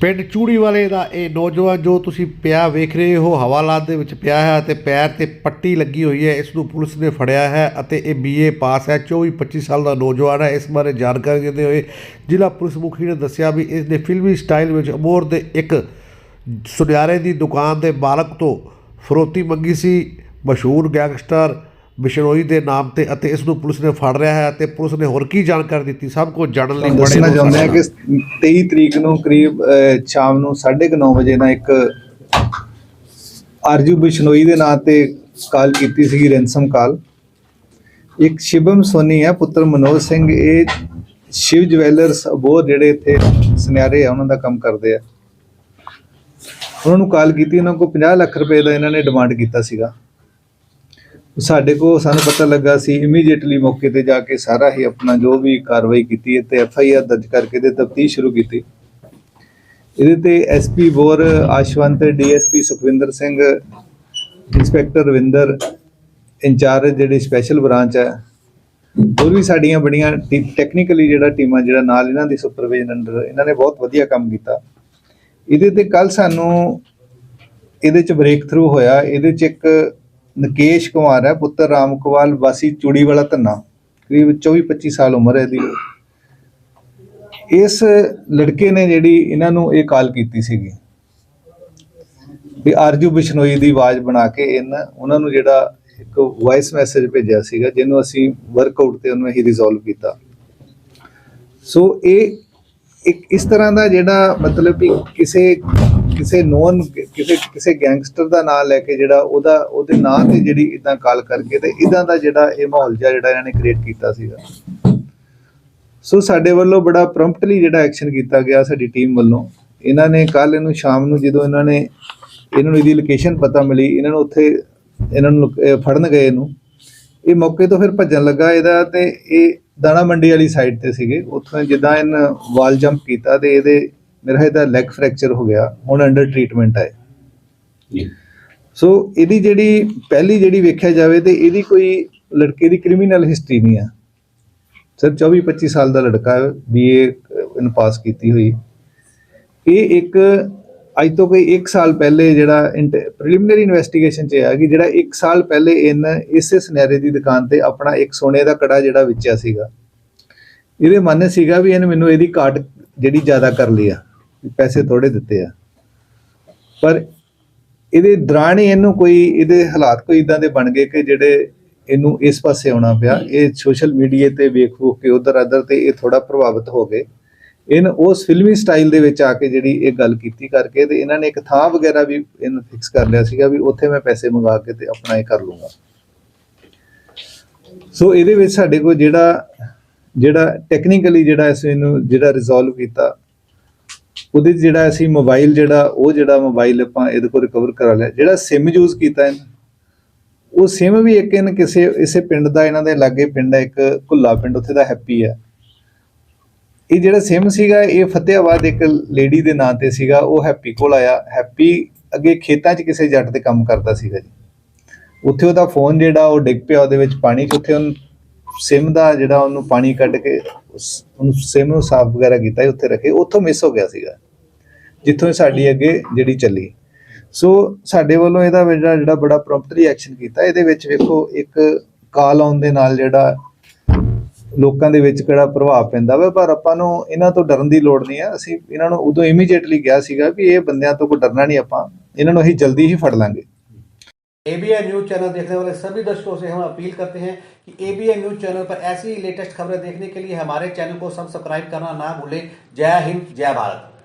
ਪਿੰਡ ਚੂੜੀ ਵਾਲੇ ਦਾ ਇਹ ਨੌਜਵਾਨ ਜੋ ਤੁਸੀਂ ਪਿਆ ਵੇਖ ਰਹੇ ਹੋ, ਹਵਾਲਾਤ ਦੇ ਵਿੱਚ ਪਿਆ ਹੈ ਅਤੇ ਪੈਰ ਤੇ ਪੱਟੀ ਲੱਗੀ ਹੋਈ ਹੈ, ਇਸ ਨੂੰ ਪੁਲਿਸ ਨੇ ਫੜਿਆ ਹੈ ਅਤੇ ਇਹ ਬੀਏ ਪਾਸ ਹੈ 24 25 ਸਾਲ ਦਾ ਨੌਜਵਾਨ ਹੈ, ਇਸ ਬਾਰੇ ਜਾਣਕਾਰੀ ਦਿੰਦੇ ਹੋਏ ਜ਼ਿਲ੍ਹਾ ਪੁਲਿਸ ਮੁਖੀ ਨੇ ਦੱਸਿਆ ਵੀ ਇਸ ਦੇ ਫਿਲਮੀ ਸਟਾਈਲ ਵਿੱਚ ਅਮੋਰ ਦੇ ਇੱਕ ਸੁਨਿਆਰੇ ਦੀ ਦੁਕਾਨ ਦੇ ਮਾਲਕ ਤੋਂ ਫਰੋਤੀ ਮੰਗੀ ਸੀ, ਮਸ਼ਹੂਰ ਗੈਂਗਸਟਰ ਬਿਸ਼ਨੋਈ ਦੇ ਨਾਮ ਤੇ ਅਤੇ ਇਸ ਨੂੰ ਪੁਲਿਸ ਨੇ ਫੜ ਰਿਹਾ ਹੈ ਅਤੇ ਪੁਲਿਸ ਨੇ ਹੋਰ ਕੀ ਜਾਣਕਾਰੀ ਦਿੱਤੀ? ਸਭ ਕੁਝ ਜਾਣਨ ਲਈ ਦੱਸਣਾ ਚਾਹੁੰਦੇ ਸਾਡੇ ਕਿ 23 ਤਰੀਕ ਨੂੰ ਕਰੀਬ ਸ਼ਾਮ ਨੂੰ 9:30 ਵਜੇ ਨਾਲ ਇੱਕ ਆਰਜੂ ਬਿਸ਼ਨੋਈ ਦੇ ਨਾਂ ਤੇ ਕਾਲ ਕੀਤੀ ਸੀ ਰੈਂਸਮ ਕਾਲ। ਇੱਕ ਸ਼ਿਵਮ ਸੋਨੀ ਹੈ ਪੁੱਤਰ ਮਨੋਜ ਸਿੰਘ। ਇਹ ਸ਼ਿਵ ਜਵੈਲਰਸ ਅਬੋਰ ਜਿਹੜੇ ਇੱਥੇ ਸੁਨਿਆਰੇ ਆ ਉਹਨਾਂ ਦਾ ਕੰਮ ਕਰਦੇ ਆ। ਉਹਨਾਂ ਨੂੰ ਕਾਲ ਕੀਤੀ ਉਹਨਾਂ ਕੋਲ 50 ਲੱਖ ਰੁਪਏ ਦਾ ਇਹਨਾਂ ਨੇ ਡਿਮਾਂਡ ਕੀਤਾ ਸੀਗਾ। ਸਾਡੇ ਕੋ ਸਾਨੂੰ ਪਤਾ ਲੱਗਾ ਸੀ ਇਮੀਡੀਏਟਲੀ ਮੌਕੇ ਤੇ ਜਾ ਕੇ ਸਾਰਾ ਹੀ ਆਪਣਾ ਜੋ ਵੀ ਕਾਰਵਾਈ ਕੀਤੀ ਹੈ ਤੇ ਐਫ ਆਈ ਆਰ ਦਰਜ ਕਰਕੇ ਤੇ ਤਫਤੀਸ਼ ਸ਼ੁਰੂ ਕੀਤੀ। ਇਹਦੇ ਤੇ S P bore, Ashwant D S P Sukhwinder Singh, inspector Ravinder, incharge ਜਿਹੜੀ ਸਪੈਸ਼ਲ ਬ੍ਰਾਂਚ ਹੈ ਹੋਰ ਵੀ ਸਾਡੀਆਂ ਬੜੀਆਂ ਟੈਕਨੀਕਲੀ ਜਿਹੜਾ ਟੀਮਾਂ ਜਿਹੜਾ ਨਾਲ ਇਹਨਾਂ ਦੀ ਸੁਪਰਵਿਜ਼ਨ ਅੰਡਰ ਇਹਨਾਂ ਨੇ ਬਹੁਤ ਵਧੀਆ ਕੰਮ ਕੀਤਾ। ਇਹਦੇ ਤੇ ਕੱਲ ਸਾਨੂੰ ਇਹਦੇ ਚ ਬ੍ਰੇਕ ਥਰੂ ਹੋਇਆ, ਇਹਦੇ ਚ ਇੱਕ ਨਕੇਸ਼ ਕੁਮਾਰ ਹੈ, ਪੁੱਤਰ ਰਾਮਕਵਾਲ ਵਾਸੀ ਚੂੜੀ ਵਾਲਾ ਧੰਨਾ, ਕਰੀਬ 24 25 ਸਾਲ ਉਮਰ ਹੈ ਇਹਦੀ। ਇਸ ਲੜਕੇ ਨੇ ਜਿਹੜੀ ਇਹਨਾਂ ਨੂੰ ਇਹ ਕਾਲ ਕੀਤੀ ਸੀਗੀ ਵੀ ਆਰਜੂ ਬਿਸ਼ਨੋਈ ਦੀ ਆਵਾਜ਼ ਬਣਾ ਕੇ ਇਹਨਾਂ, ਉਹਨਾਂ ਨੂੰ ਜਿਹੜਾ ਇੱਕ ਵੌਇਸ ਮੈਸੇਜ ਭੇਜਿਆ ਸੀਗਾ, ਜਿਹਨੂੰ ਅਸੀਂ ਵਰਕਆਊਟ ਤੇ ਉਹਨੂੰ ਅਸੀਂ ਰਿਜ਼ੋਲਵ ਕੀਤਾ। ਸੋ ਇਹ ਇੱਕ ਇਸ ਤਰ੍ਹਾਂ ਦਾ ਜਿਹੜਾ ਮਤਲਬ ਕਿ ਕਿਸੇ ਕਿਸੇ ਨੋਨ ਕਿਸੇ ਕਿਸੇ ਗੈਂਗਸਟਰ ਦਾ ਨਾਮ ਲੈ ਕੇ ਜਿਹੜਾ ਉਹਦਾ, ਉਹਦੇ ਨਾਂ ਤੇ ਜਿਹੜੀ ਇਦਾਂ ਕਾਲ ਕਰਕੇ ਤੇ ਇਦਾਂ ਦਾ ਜਿਹੜਾ ਇਹ ਮਾਹੌਲ ਜਿਹਾ ਜਿਹੜਾ ਇਹਨਾਂ ਨੇ ਕ੍ਰੀਏਟ ਕੀਤਾ ਸੀਗਾ। ਸੋ ਸਾਡੇ ਵੱਲੋਂ ਬੜਾ ਪ੍ਰੰਪਟਲੀ ਜਿਹੜਾ ਐਕਸ਼ਨ ਕੀਤਾ ਗਿਆ ਸਾਡੀ ਟੀਮ ਵੱਲੋਂ। ਇਹਨਾਂ ਨੇ ਕੱਲ ਇਹਨੂੰ ਸ਼ਾਮ ਨੂੰ ਜਦੋਂ ਇਹਨਾਂ ਨੇ, ਇਹਨਾਂ ਨੂੰ ਇਹਦੀ ਲੋਕੇਸ਼ਨ ਪਤਾ ਮਿਲੀ, ਇਹਨਾਂ ਨੂੰ ਉੱਥੇ, ਇਹਨਾਂ ਨੂੰ ਫੜਨ ਗਏ ਇਹਨੂੰ। ਇਹ ਮੌਕੇ ਤੋਂ ਫਿਰ ਭੱਜਣ ਲੱਗਾ ਇਹਦਾ ਤੇ ਇਹ ਦਾਣਾ ਮੰਡੀ ਵਾਲੀ ਸਾਈਡ ਤੇ ਸੀਗੇ। ਉੱਥੋਂ ਜਿੱਦਾਂ ਇਹਨ ਵਾਲ ਜੰਪ ਕੀਤਾ ਤੇ ਇਹਦੇ ਮੇਰਾ ਇਹਦਾ ਲੈਗ ਫ੍ਰੈਕਚਰ ਹੋ ਗਿਆ ਹੁਣ ਅੰਡਰ ਟ੍ਰੀਟਮੈਂਟ ਹੈ ਸੋ ਇਹਦੀ ਜਿਹੜੀ ਪਹਿਲੀ ਜਿਹੜੀ ਵੇਖਿਆ ਜਾਵੇ ਤੇ ਇਹਦੀ ਕੋਈ ਲੜਕੇ ਦੀ ਕ੍ਰਿਮੀਨਲ ਹਿਸਟਰੀ ਨਹੀਂ ਆ। ਸਰ 24 25 ਸਾਲ ਦਾ ਲੜਕਾ ਹੈ ਬੀਏ ਇਹਨ ਪਾਸ ਕੀਤੀ ਹੋਈ। ਇਹ ਇੱਕ ਅੱਜ ਤੋਂ ਕੋਈ 1 ਸਾਲ ਪਹਿਲੇ ਜਿਹੜਾ ਪ੍ਰੀਲਿਮਿਨਰੀ ਇਨਵੈਸਟੀਗੇਸ਼ਨ ਚ ਆ ਕਿ ਜਿਹੜਾ 1 ਸਾਲ ਪਹਿਲੇ ਇਨ ਇਸੇ ਸੁਨਿਆਰੇ ਦੀ ਦੁਕਾਨ ਤੇ ਆਪਣਾ ਇੱਕ ਸੋਨੇ ਦਾ ਕੜਾ ਜਿਹੜਾ ਵੇਚਿਆ ਸੀਗਾ। ਇਹਦੇ ਮਨ ਸੀਗਾ ਵੀ ਇਹਨੇ ਮੈਨੂੰ ਇਹਦੀ ਕਾਟ ਜਿਹੜੀ ਜ਼ਿਆਦਾ ਕਰ ਲਈ ਆ ਪੈਸੇ ਥੋੜੇ ਦਿੱਤੇ ਆ। ਪਰ ਇਹਦੇ ਦੌਰਾਨ ਹੀ ਇਹਨੂੰ ਕੋਈ, ਇਹਦੇ ਹਾਲਾਤ ਕੋਈ ਇਦਾਂ ਦੇ ਬਣ ਗਏ ਕਿ ਜਿਹੜੇ ਇਹਨੂੰ ਇਸ ਪਾਸੇ ਆਉਣਾ ਪਿਆ। ਇਹ ਸੋਸ਼ਲ ਮੀਡੀਆ ਤੇ ਵੇਖ ਵੂਖ ਕੇ ਉਧਰ ਅਦਰ ਤੇ ਇਹ ਥੋੜਾ ਪ੍ਰਭਾਵਿਤ ਹੋ ਗਏ। ਇਹਨ ਉਸ ਫਿਲਮੀ ਸਟਾਈਲ ਦੇ ਵਿੱਚ ਆ ਕੇ ਜਿਹੜੀ ਇਹ ਗੱਲ ਕੀਤੀ ਕਰਕੇ ਤੇ ਇਹਨਾਂ ਨੇ ਇੱਕ ਥਾਂ ਵਗੈਰਾ ਵੀ ਇਹਨੂੰ ਫਿਕਸ ਕਰ ਲਿਆ ਸੀਗਾ ਵੀ ਉੱਥੇ ਮੈਂ ਪੈਸੇ ਮੰਗਾ ਕੇ ਤੇ ਆਪਣਾ ਇਹ ਕਰ ਲੂੰਗਾ। ਸੋ ਇਹਦੇ ਵਿੱਚ ਸਾਡੇ ਕੋਲ ਜਿਹੜਾ ਜਿਹੜਾ ਟੈਕਨੀਕਲੀ ਜਿਹੜਾ ਅਸੀਂ ਇਹਨੂੰ ਜਿਹੜਾ ਰਿਜ਼ੋਲਵ ਕੀਤਾ, ਉਹਦੇ 'ਚ ਜਿਹੜਾ ਅਸੀਂ ਮੋਬਾਈਲ ਜਿਹੜਾ, ਉਹ ਜਿਹੜਾ ਮੋਬਾਈਲ ਆਪਾਂ ਇਹਦੇ ਕੋਲ ਰਿਕਵਰ ਕਰਾ ਲਿਆ। ਜਿਹੜਾ ਸਿਮ ਯੂਜ਼ ਕੀਤਾ ਇਹਨੇ, ਉਹ ਸਿਮ ਵੀ ਇੱਕ ਇਹਨ ਕਿਸੇ, ਇਸੇ ਪਿੰਡ ਦਾ, ਇਹਨਾਂ ਦੇ ਲਾਗੇ ਪਿੰਡ ਹੈ, ਇੱਕ ਘੁੱਲਾ ਪਿੰਡ, ਉੱਥੇ ਦਾ ਹੈਪੀ ਹੈ। ਇਹ ਜਿਹੜਾ ਸਿਮ ਸੀਗਾ, ਇਹ ਫਤਿਆਬਾਦ ਇੱਕ ਲੇਡੀ ਦੇ ਨਾਂ ਤੇ ਸੀਗਾ, ਉਹ ਹੈਪੀ ਕੋਲ ਆਇਆ। ਹੈਪੀ ਅੱਗੇ ਖੇਤਾਂ 'ਚ ਕਿਸੇ ਜੱਟ ਤੇ ਕੰਮ ਕਰਦਾ ਸੀਗਾ ਜੀ। ਉੱਥੇ ਉਹਦਾ ਫੋਨ ਜਿਹੜਾ, ਉਹ ਡਿੱਗ ਪਿਆ ਉਹਦੇ ਵਿੱਚ ਪਾਣੀ 'ਚ ਉੱਥੇ ਉਹਨ ਸਿਮ ਦਾ ਜਿਹੜਾ ਉਹਨੂੰ ਪਾਣੀ ਕੱਢ ਕੇ ਉਹਨੂੰ ਸਿਮ ਨੂੰ ਸਾਫ਼ ਵਗੈਰਾ ਕੀਤਾ ਉੱਥੇ ਰੱਖੇ। ਉੱਥੋਂ ਮਿਸ ਹੋ ਗਿਆ ਸੀਗਾ, ਜਿੱਥੋਂ ਸਾਡੀ ਅੱਗੇ ਜਿਹੜੀ ਚੱਲੀ। ਸੋ ਸਾਡੇ ਵੱਲੋਂ ਇਹਦਾ ਜਿਹੜਾ ਬੜਾ ਪ੍ਰੋਪਰਲੀ ਐਕਸ਼ਨ ਕੀਤਾ। ਇਹਦੇ ਵਿੱਚ ਵੇਖੋ, ਇੱਕ ਕਾਲ ਆਉਣ ਦੇ ਨਾਲ ਜਿਹੜਾ ਲੋਕਾਂ ਦੇ ਵਿੱਚ ਕਿਹੜਾ ਪ੍ਰਭਾਵ ਪੈਂਦਾ ਵਾ ਪਰ ਆਪਾਂ ਨੂੰ ਇਹਨਾਂ ਤੋਂ ਡਰਨ ਦੀ ਲੋੜ ਨਹੀਂ ਹੈ ਅਸੀਂ ਇਹਨਾਂ ਨੂੰ ਉਦੋਂ ਇਮੀਡੀਏਟਲੀ ਕਿਹਾ ਸੀਗਾ ਵੀ ਇਹ ਬੰਦਿਆਂ ਤੋਂ ਕੋਈ ਡਰਨਾ ਨਹੀਂ ਆਪਾਂ ਇਹਨਾਂ ਨੂੰ ਅਸੀਂ ਜਲਦੀ ਹੀ ਫੜ ਲਾਂਗੇ एबीएन न्यूज चैनल देखने वाले सभी दर्शकों से हम अपील करते हैं कि एबीएन न्यूज चैनल पर ऐसी ही लेटेस्ट खबरें देखने के लिए हमारे चैनल को सब्सक्राइब करना ना भूलें जय हिंद जय भारत